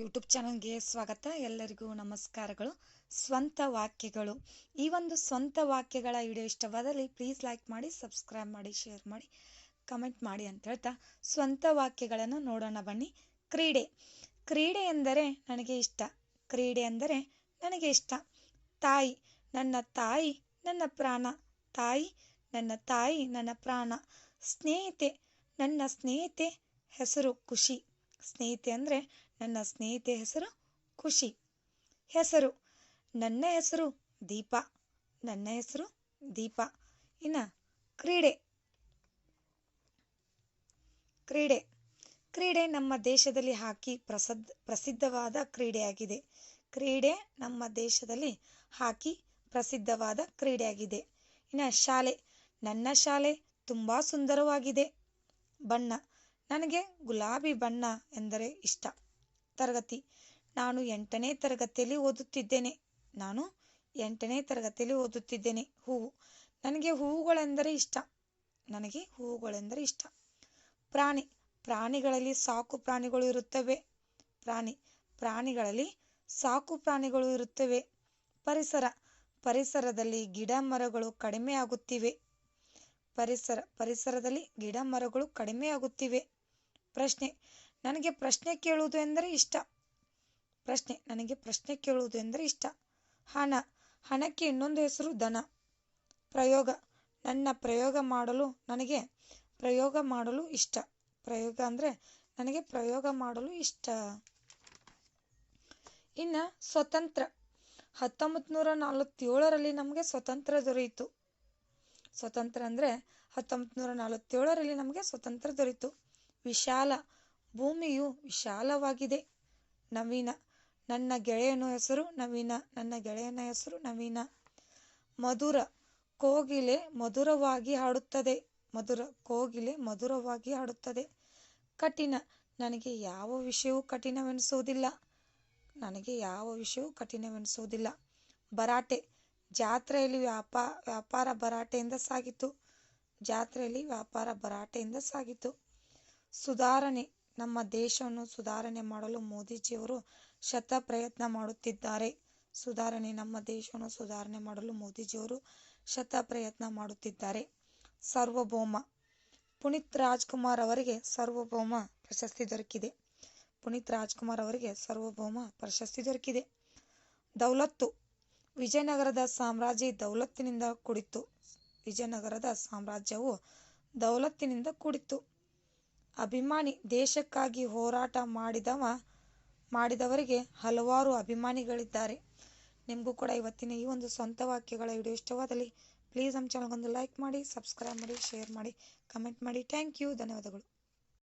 YouTube ಚಾನಲ್ಗೆ ಸ್ವಾಗತ. ಎಲ್ಲರಿಗೂ ನಮಸ್ಕಾರಗಳು. ಸ್ವಂತ ವಾಕ್ಯಗಳು. ಈ ಒಂದು ಸ್ವಂತ ವಾಕ್ಯಗಳ ವಿಡಿಯೋ ಇಷ್ಟವಾದಲ್ಲಿ ಪ್ಲೀಸ್ ಲೈಕ್ ಮಾಡಿ ಸಬ್ಸ್ಕ್ರೈಬ್ ಮಾಡಿ ಶೇರ್ ಮಾಡಿ ಕಮೆಂಟ್ ಮಾಡಿ ಅಂತ ಹೇಳ್ತಾ ಸ್ವಂತ ವಾಕ್ಯಗಳನ್ನು ನೋಡೋಣ ಬನ್ನಿ. ಕ್ರೀಡೆ. ಕ್ರೀಡೆ ಎಂದರೆ ನನಗೆ ಇಷ್ಟ. ಕ್ರೀಡೆ ಎಂದರೆ ನನಗೆ ಇಷ್ಟ. ತಾಯಿ, ನನ್ನ ತಾಯಿ, ನನ್ನ ಪ್ರಾಣ. ತಾಯಿ, ನನ್ನ ತಾಯಿ, ನನ್ನ ಪ್ರಾಣ. ಸ್ನೇಹಿತೆ, ನನ್ನ ಸ್ನೇಹಿತೆ, ಹೆಸರು ಖುಷಿ. ಸ್ನೇಹಿತೆ ಅಂದರೆ ನನ್ನ ಸ್ನೇಹಿತೆ ಹೆಸರು ಖುಷಿ. ಹೆಸರು, ನನ್ನ ಹೆಸರು ದೀಪ, ನನ್ನ ಹೆಸರು ದೀಪ. ಇನ್ನು ಕ್ರೀಡೆ. ಕ್ರೀಡೆ. ಕ್ರೀಡೆ ನಮ್ಮ ದೇಶದಲ್ಲಿ ಹಾಕಿ ಪ್ರಸದ್ ಪ್ರಸಿದ್ಧವಾದ ಕ್ರೀಡೆಯಾಗಿದೆ. ಕ್ರೀಡೆ ನಮ್ಮ ದೇಶದಲ್ಲಿ ಹಾಕಿ ಪ್ರಸಿದ್ಧವಾದ ಕ್ರೀಡೆಯಾಗಿದೆ. ಇನ್ನು ಶಾಲೆ, ನನ್ನ ಶಾಲೆ ತುಂಬ ಸುಂದರವಾಗಿದೆ. ಬಣ್ಣ. ನನಗೆ ಗುಲಾಬಿ ಬಣ್ಣ ಎಂದರೆ ಇಷ್ಟ. ತರಗತಿ. ನಾನು ಎಂಟನೇ ತರಗತಿಯಲ್ಲಿ ಓದುತ್ತಿದ್ದೇನೆ. ನಾನು ಎಂಟನೇ ತರಗತಿಯಲ್ಲಿ ಓದುತ್ತಿದ್ದೇನೆ. ಹೂವು. ನನಗೆ ಹೂವುಗಳೆಂದರೆ ಇಷ್ಟ. ನನಗೆ ಹೂವುಗಳೆಂದರೆ ಇಷ್ಟ. ಪ್ರಾಣಿ. ಪ್ರಾಣಿಗಳಲ್ಲಿ ಸಾಕು ಪ್ರಾಣಿಗಳು ಇರುತ್ತವೆ. ಪ್ರಾಣಿ. ಪ್ರಾಣಿಗಳಲ್ಲಿ ಸಾಕು ಪ್ರಾಣಿಗಳು ಇರುತ್ತವೆ. ಪರಿಸರ. ಪರಿಸರದಲ್ಲಿ ಗಿಡ ಮರಗಳು ಕಡಿಮೆ ಆಗುತ್ತಿವೆ ಪರಿಸರ. ಪರಿಸರದಲ್ಲಿ ಗಿಡ ಮರಗಳು ಕಡಿಮೆ ಆಗುತ್ತಿವೆ ಪ್ರಶ್ನೆ, ನನಗೆ ಪ್ರಶ್ನೆ ಕೇಳುವುದು ಎಂದರೆ ಇಷ್ಟ. ಪ್ರಶ್ನೆ, ನನಗೆ ಪ್ರಶ್ನೆ ಕೇಳುವುದು ಎಂದರೆ ಇಷ್ಟ. ಹಣ, ಹಣಕ್ಕೆ ಇನ್ನೊಂದು ಹೆಸರು ದನ ಪ್ರಯೋಗ, ನನ್ನ ಪ್ರಯೋಗ ಮಾಡಲು ನನಗೆ ಪ್ರಯೋಗ ಮಾಡಲು ಇಷ್ಟ. ಪ್ರಯೋಗ ಅಂದರೆ ನನಗೆ ಪ್ರಯೋಗ ಮಾಡಲು ಇಷ್ಟ. ಇನ್ನು ಸ್ವತಂತ್ರ ಹತ್ತೊಂಬತ್ತು ನೂರ ನಲವತ್ತೇಳರಲ್ಲಿ ನಮಗೆ ಸ್ವತಂತ್ರ ದೊರೆಯಿತು. ಸ್ವತಂತ್ರ ಅಂದರೆ ಹತ್ತೊಂಬತ್ತು ನೂರ ನಲವತ್ತೇಳರಲ್ಲಿ ನಮಗೆ ಸ್ವತಂತ್ರ ದೊರೆಯಿತು. ವಿಶಾಲ. ಭೂಮಿಯು ವಿಶಾಲವಾಗಿದೆ. ನವೀನ. ನನ್ನ ಗೆಳೆಯನ ಹೆಸರು ನವೀನ. ನನ್ನ ಗೆಳೆಯನ ಹೆಸರು ನವೀನ. ಮಧುರ. ಕೋಗಿಲೆ ಮಧುರವಾಗಿ ಹಾಡುತ್ತದೆ. ಮಧುರ. ಕೋಗಿಲೆ ಮಧುರವಾಗಿ ಹಾಡುತ್ತದೆ. ಕಠಿಣ. ನನಗೆ ಯಾವ ವಿಷಯವೂ ಕಠಿಣವೆನಿಸುವುದಿಲ್ಲ. ನನಗೆ ಯಾವ ವಿಷಯವೂ ಕಠಿಣವೆನಿಸುವುದಿಲ್ಲ. ಭರಾಟೆ. ಜಾತ್ರೆಯಲ್ಲಿ ವ್ಯಾಪಾ, ವ್ಯಾಪಾರ ಭರಾಟೆಯಿಂದ ಸಾಗಿತು. ಜಾತ್ರೆಯಲ್ಲಿ ವ್ಯಾಪಾರ ಭರಾಟೆಯಿಂದ ಸಾಗಿತು. ಸುಧಾರಣೆ, ನಮ್ಮ ದೇಶವನ್ನು ಸುಧಾರಣೆ ಮಾಡಲು ಮೋದಿಜಿಯವರು ಶತ ಪ್ರಯತ್ನ ಮಾಡುತ್ತಿದ್ದಾರೆ. ಸುಧಾರಣೆ, ನಮ್ಮ ದೇಶವನ್ನು ಸುಧಾರಣೆ ಮಾಡಲು ಮೋದಿಜಿಯವರು ಶತ ಪ್ರಯತ್ನ ಮಾಡುತ್ತಿದ್ದಾರೆ. ಸಾರ್ವಭೌಮ, ಪುನೀತ್ ರಾಜ್ಕುಮಾರ್ ಅವರಿಗೆ ಸಾರ್ವಭೌಮ ಪ್ರಶಸ್ತಿ ದೊರಕಿದೆ. ಪುನೀತ್ ರಾಜ್ಕುಮಾರ್ ಅವರಿಗೆ ಸಾರ್ವಭೌಮ ಪ್ರಶಸ್ತಿ ದೊರಕಿದೆ. ದೌಲತ್ತು, ವಿಜಯನಗರದ ಸಾಮ್ರಾಜ್ಯ ದೌಲತ್ತಿನಿಂದ ಕೂಡಿತ್ತು. ವಿಜಯನಗರದ ಸಾಮ್ರಾಜ್ಯವು ದೌಲತ್ತಿನಿಂದ ಕೂಡಿತ್ತು. ಅಭಿಮಾನಿ ದೇಶಕ್ಕಾಗಿ ಹೋರಾಟ ಮಾಡಿದವ, ಮಾಡಿದವರಿಗೆ ಹಲವಾರು ಅಭಿಮಾನಿಗಳಿದ್ದಾರೆ. ನಿಮಗೂ ಕೂಡ ಇವತ್ತಿನ ಈ ಒಂದು ಸ್ವಂತ ವಾಕ್ಯಗಳ ವಿಡಿಯೋ ಇಷ್ಟವಾದಲ್ಲಿ ಪ್ಲೀಸ್ ನಮ್ಮ ಚಾನಲ್ಗೊಂದು ಲೈಕ್ ಮಾಡಿ ಸಬ್ಸ್ಕ್ರೈಬ್ ಮಾಡಿ ಶೇರ್ ಮಾಡಿ ಕಮೆಂಟ್ ಮಾಡಿ. ಥ್ಯಾಂಕ್ ಯು ಧನ್ಯವಾದಗಳು.